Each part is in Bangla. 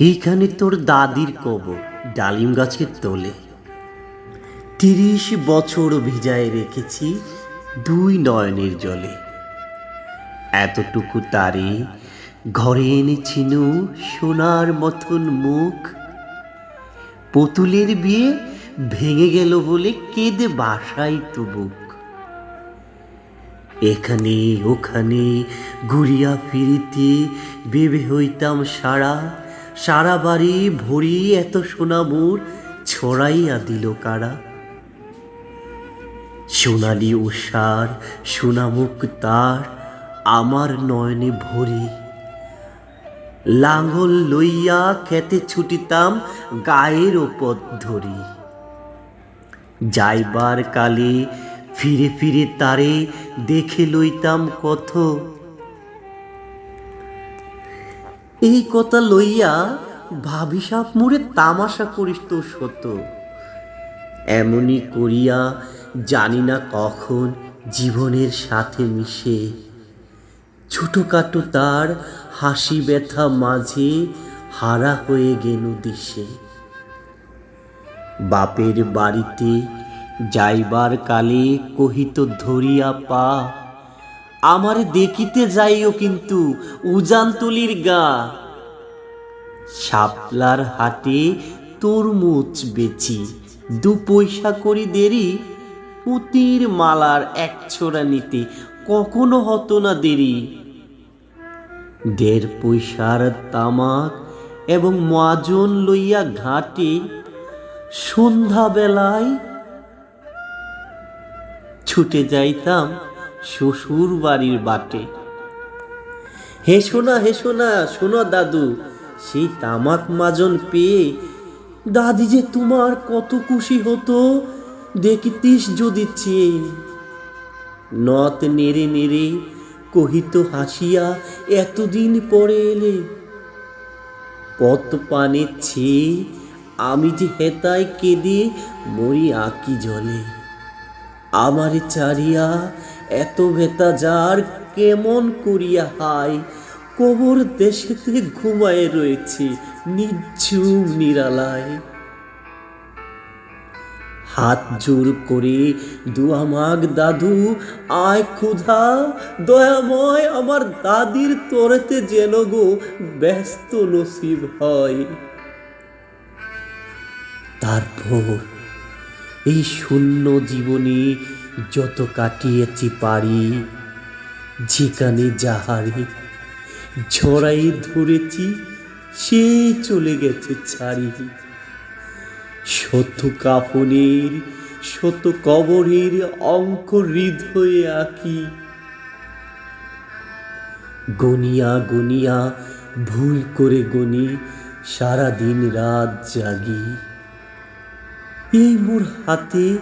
এইখানে তোর দাদির কবর, ডালিম গাছের তোলে। তিরিশ বছর ভিজায় রেখেছি দুই নয়নের জলে। এতটুকু তারে ঘরে এনেছিনু সোনার মতন মুখ। পুতুলের বিয়ে ভেঙে গেল বলে কেঁদে বাসাই তো বুক। এখানে ওখানে ঘুরিয়া ফিরিতে বেবে হইতাম সারা সারা বাড়ি ভরি এত সোনামুর ছড়াইয়া দিল কারা? সোনালি উষার সোনামুখ তার আমার নয়নে ভরি। লাঙ্গল লইয়া খেতে ছুটিতাম গায়ের ওপর ধরি। যাইবার কালে ফিরে ফিরে তারে দেখে লইতাম কত এই কথা লইয়া ভাবি সাপ মুড়ে তামাশা করিস তো সত এমনই করিয়া জানি না কখন জীবনের সাথে মিশে। ছোটখাটো তার হাসি ব্যথা মাঝে হারা হয়ে গেল দিশে। বাপের বাড়িতে যাইবার কালে কহিত, ধরিয়া পা আমার দেখিতে যাইও কিন্তু উজানতলির গা। শাপলার হাটে তরমুজ বেচি, দু পয়সা করি দেরি, পুতির মালার এক ছোড়া নিতে কখনো হতো না দেরি। দেড় পয়সার তামাক এবং মাজন লইয়া ঘাটে সন্ধ্যাবেলায় ছুটে যাইতাম শ্বশুর বাড়ির বাটে। হে শোনা হে শোনা শোনো দাদু সেই তামাক মাজন পেয়ে দাদি যে তোমার কত খুশি হতো, দেখিতিস যদি চেয়ে। নথ নেড়ে নেড়ে কহিত হাসিয়া এতদিন পরে এলে, পথ পানে ছেয়ে আমি যে হেতায় কেঁদে মরি আঁকি জলে। আমার চারিয়া এত ভেতা যার কেমন করিয়া হাই কবর দেশেতে ঘুমায় রয়েছে, নিঝুম নিরালায়। হাত জোর করে দুয়ামাগ দাদু, আয় ক্ষুধা, দয়াময় আমার দাদির তরেতে যেন গো ব্যস্ত নসিব হয়। তারপর এই শূন্য জীবনে যত কাটিয়েছি পারি যেখানে যাহারে ঝড়াই ধরেছি, সে চলে গেছে ছাড়ি। শত কাফনের, শত কবরের অঙ্ক হৃদয়ে আঁকি। গনিয়া গনিয়া, ভুল করে গনি সারা দিন রাত জাগি। এই মোর হাতে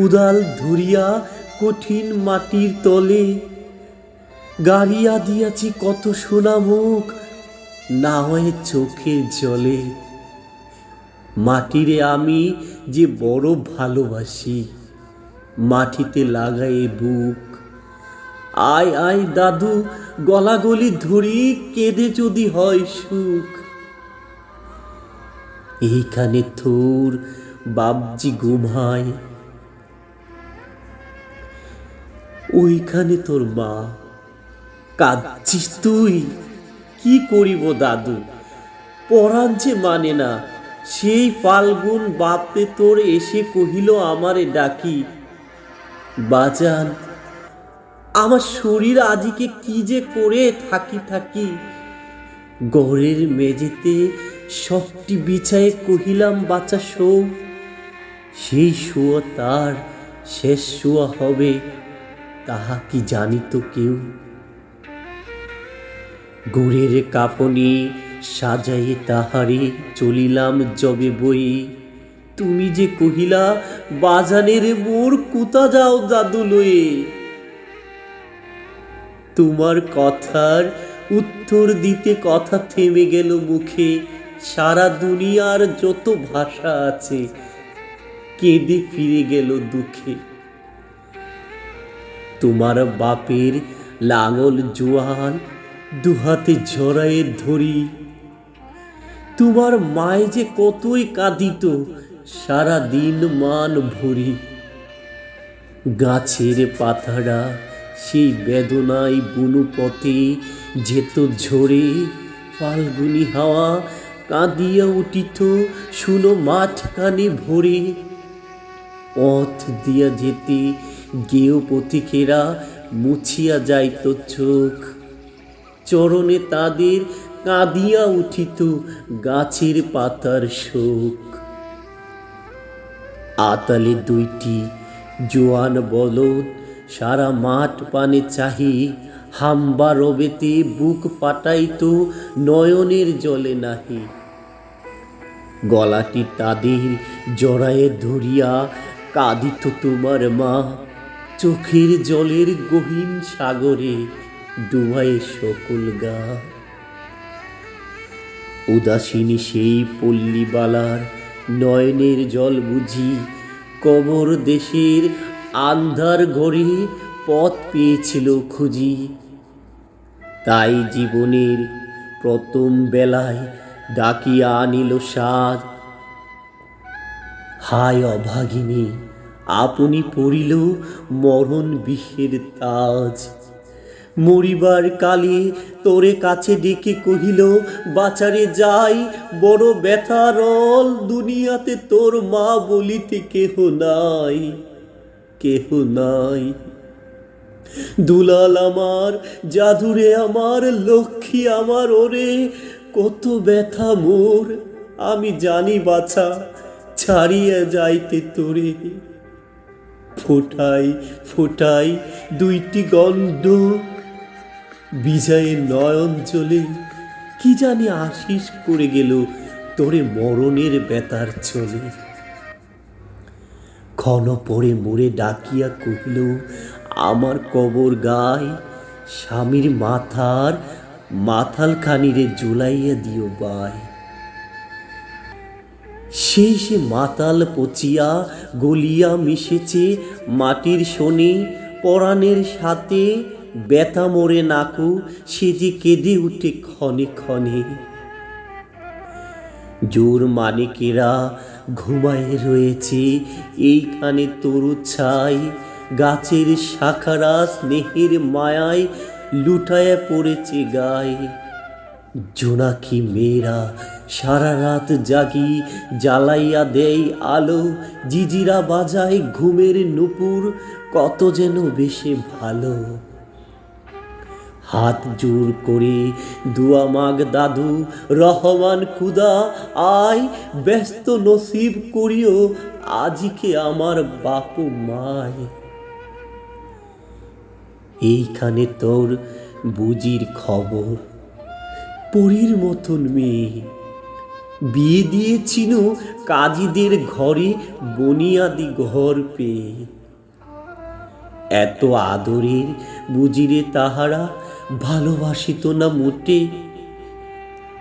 কুদাল ধরিয়া কঠিন মাটির তলে গাড়িয়া দিয়াছি কত সোনা মুখ, না হয় চোখের জলে। মাটিরে আমি যে বড় ভালোবাসি, মাটিতে লাগাই বুক। আয় আয় দাদু, গলাগলি ধরি, কেঁদে যদি হয় সুখ। এইখানে থোর বাবজি ঘুমায় ওইখানে তোর মা। কাঁদছিস তুই? কি করিব দাদু? পরাণ যে মানে না, সেই ফাল্গুন বাপে তোর এসে কহিল, আমারে ডাকি। বাজান, আমার শরীর আজিকে কি যে করে থাকি থাকি। গড়ের মেঝেতে সবটি বিছায়ে কহিলাম বাচ্চা শো সেই শোয়া তার শেষ শোয়া হবে। তাহা কি জানিত কেউ? গুড়ের কাপনি সাজাই তাহারে চলিলাম জবে বই। তুমি যে কহিলা, বাজানের মোর কুতা যাও দাদু লয়ে। তোমার কথার উত্তর দিতে কথা থেমে গেল মুখে। সারা দুনিয়ার যত ভাষা আছে, কেঁদে ফিরে গেল দুঃখে। তোমার বাপের লাঙল জোয়ান দুহাতে ঝরায়ে ধরি। তোমার মায়ে যে কতই কাঁদিত সারা দিন মান ভরি। গাছের পাতারা সেই বেদনায় বুনু পথে যেত ঝরে, ফাল্গুনি হাওয়া কাঁদিয়া উঠিত, শুনো মাঠ কানে ভরে। পথ দিয়া যেতে গেও পথিকেরা মুছিয়া যাইত চোখ। চরণে তাদের কাঁদিয়া উঠিত গাছের পাতার শোক। আতালে দুইটি জোয়ান বলদ, সারা মাঠ পানে চাহি, হাম্বা রবেতে বুক পাটাইত নয়নের জলে নাহি। গলাটি তাদের জড়ায়ে ধরিয়া, কাঁদিত তোমার মা। চোখের জলের গহীন সাগরে ডুবায় সকল গা। উদাসীনী সেই পল্লীবালার নয়নের জল বুঝি কবর দেশের আন্ধার ঘরে পথ পেয়েছিল খুঁজি। তাই জীবনের প্রথম বেলায় ডাকিয়া আনিল সাজ হায় অভাগিনী আপনি পড়িল মরণ বিষের তাজ। মরিবার কালে তোরে কাছে ডেকে কহিল, বাচারে যাই, বড় ব্যথারল দুনিয়াতে তোর মা বলিতে কেহ নাই কেহ নাই। দুলাল আমার, জাদুরে আমার, লক্ষ্মী আমার, ওরে কত ব্যথা মোর। আমি জানি বাছা, ছাড়িয়ে যাইতে তোরে ফোটাই ফোটাই দুইটি গন্ধ। বিজয়ের নয়ন চলে কি জানি আশিস করে গেল তোরে মরণের বেতার চলে। ক্ষণ পরে মোরে ডাকিয়া কহিল, আমার কবর গায় স্বামীর মাথার মাথাল খানিরে জুলাইয়া দিও বাই সেই সে মাতাল পচিয়া গলিয়া মিশেছে মাটির শনি পরাণের সাথে। ব্যথা মোরে নাকু, সে যে কেঁদে উঠে ক্ষণে ক্ষণে। জোর মানিকেরা ঘুমায় রয়েছে, এইখানে তরু ছাই। গাছের শাখারা স্নেহের মায়ায় লুটায় পড়েছে গায়ে। জোনাকি মেয়েরা সারা রাত জাগি, জ্বালাইয়া দেয় আলো, জিজিরা বাজায় ঘুমের নুপুর, কত যেন বেশে ভালো। হাত জোর করে, দুয়া মাগ দাদু, রহমান খুদা, আয়, ব্যস্ত নসিব করিও, আজিকে আমার বাপু মায়। এইখানে তোর বুজির খবর, পরীর মতন মেয়ে। বিয়ে দিয়েছিল কাজীদের ঘরে বনিয়াদি ঘর পেয়ে। এত আদরের বুজিরে তাহারা ভালোবাসিত না মোটে।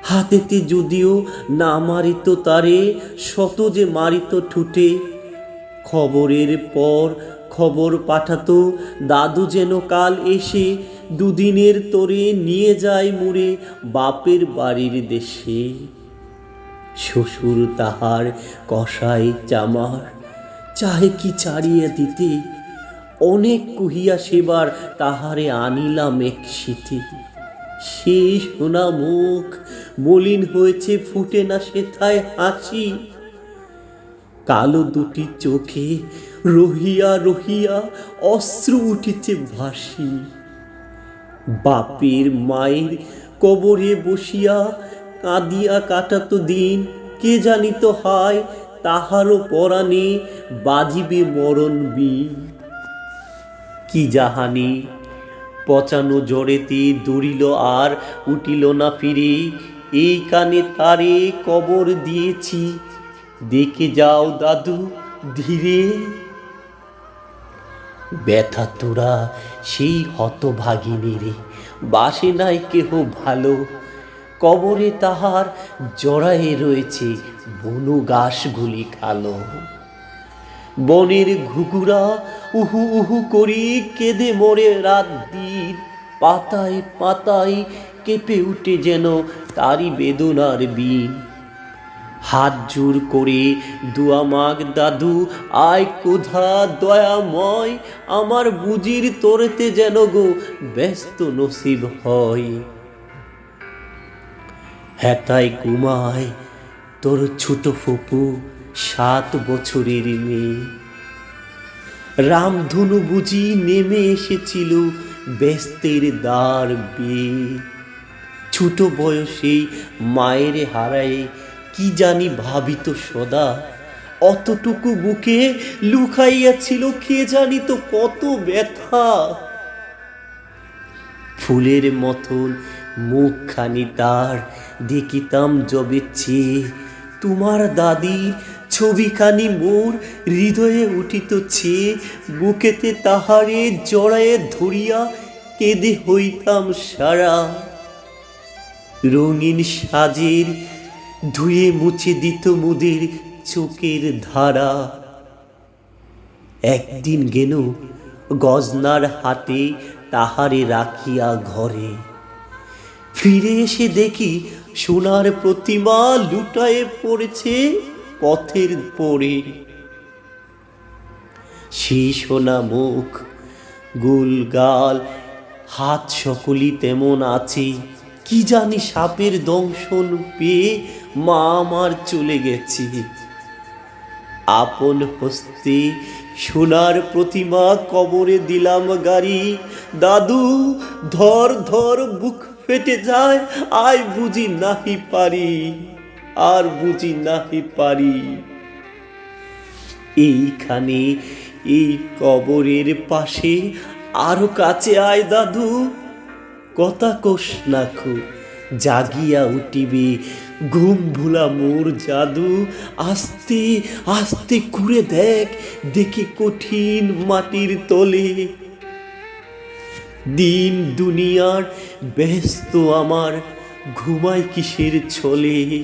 হাতেতে যদিও না মারিত তারে, শত যে মারিত ঠুটে। খবরের পর খবর পাঠাতো, দাদু যেন কাল এসে দুদিনের তোরে নিয়ে যায় মুড়ে বাপের বাড়ির দেশে। শ্বশুর তাহার কষাই চামার। চাহে কি ছাড়িয়ে দিতে? অনেক কুহিয়া সেবার তাহারে আনিলাম এক শীতে সে সোনা মুখ মলিন হয়েছে, ফুটে না সেথায় হাসি। কালো দুটি চোখে রহিয়া রহিয়া অস্ত্র উঠেছে ভাসি। বাপের মায়ের কবরে বসিয়া কাঁদিয়া কাটাতো দিন, কে জানিত হয় তাহারও পরাণে বাজিবে মরণ বিন কি জাহানি, পচানো জড়েতে দৌড়িল আর উঠিল না ফিরে, এই কানে তারে কবর দিয়েছি, দেখে যাও দাদু ধীরে। ব্যথা তোরা সেই হতভাগিনী রে, বাসে নাই কেহ ভালো কবরে তাহার জড়ায়ে রয়েছে বনু গাছগুলি কালো। বনের ঘুঘুরা উহু উহু করি কেঁদে মরে রাত দিন, পাতায় পাতায় কেঁপে উঠে যেন তারই বেদনার বিন। হাত জোর করে, দুয়া মাগ দাদু, আয় কোধা দয়াময়, আমার বুজির তোরতে যেন গো ব্যস্ত নসিব হয়। হেতায় ঘুমায় তোর ছোট ফুপু সাত বছরের মেয়ে। রামধনু বুঝি নেমে এসেছিল ব্যস্তের দ্বার বেয়ে। ছোট বয়সেই মায়ের হারায় কি জানি ভাবিত সদা, অতটুকু বুকে লুকাইয়াছিল কে জানি তো কত ব্যথা। ফুলের মতন মুখখানি তার দেখিতাম জবে চেয়ে তোমার দাদির ছবিখানি মোর হৃদয়ে উঠিত ছেয়ে বুকেতে তাহারে জড়ায়ে ধরিয়া কেঁদে হইতাম সারা। রঙিন সাজের ধুয়ে মুছে দিত মুদের চোখের ধারা। একদিন গেল গজনার হাতে তাহারে রাখিয়া ঘরে। ফিরে এসে দেখি সোনার প্রতিমা লুটায়ে পড়েছে পথের পরে। সেই সোনা মুখ, গুল গাল, হাত সকলই তেমন আছে। কি জানি সাপের দংশন পেয়ে মা আমার চলে গেছে। আপন হস্তে সোনার প্রতিমা কবরে দিলাম গাড়ি। দাদু, ধর ধর, বুক ফেটে যায় আয় বুঝি নাহি পারি, আর বুঝি নাহি পারি। এইখানে, এই কবরের পাশে, আরও কাছে আয় দাদু। কথা কোষ নাখো জাগিয়া উঠিবে, ঘুম ভুলা মোর জাদু। আস্তে আস্তে ঘুরে দেখ, দেখি কঠিন মাটির তলে। দিন দুনিয়ার ব্যস্ত আমার ঘুমাই কিসের ছলে?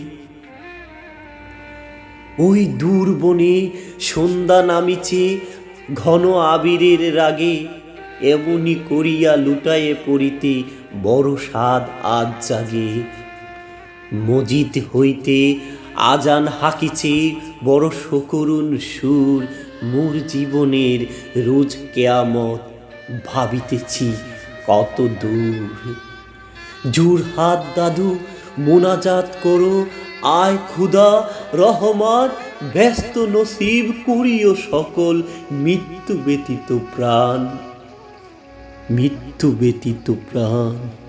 ওই দূর বনে সন্ধ্যা নামিছে ঘন আবিরের রাগে এমনি করিয়া লুটায়ে পড়িতে বড় স্বাদ আজ জাগে। মজিদ হইতে আজান হাকিছে বড় সকরুণ সুর, মোর জীবনের রোজ কেয়ামত ভাবিতেছি কত দূর। জুরহাত দাদু, মোনাজাত করো। আয় ক্ষুদা রহমান, ব্যস্ত নসিব করিও সকল মৃত্যু ব্যতীত প্রাণ। মৃত্যু ব্যতীত প্রাণ।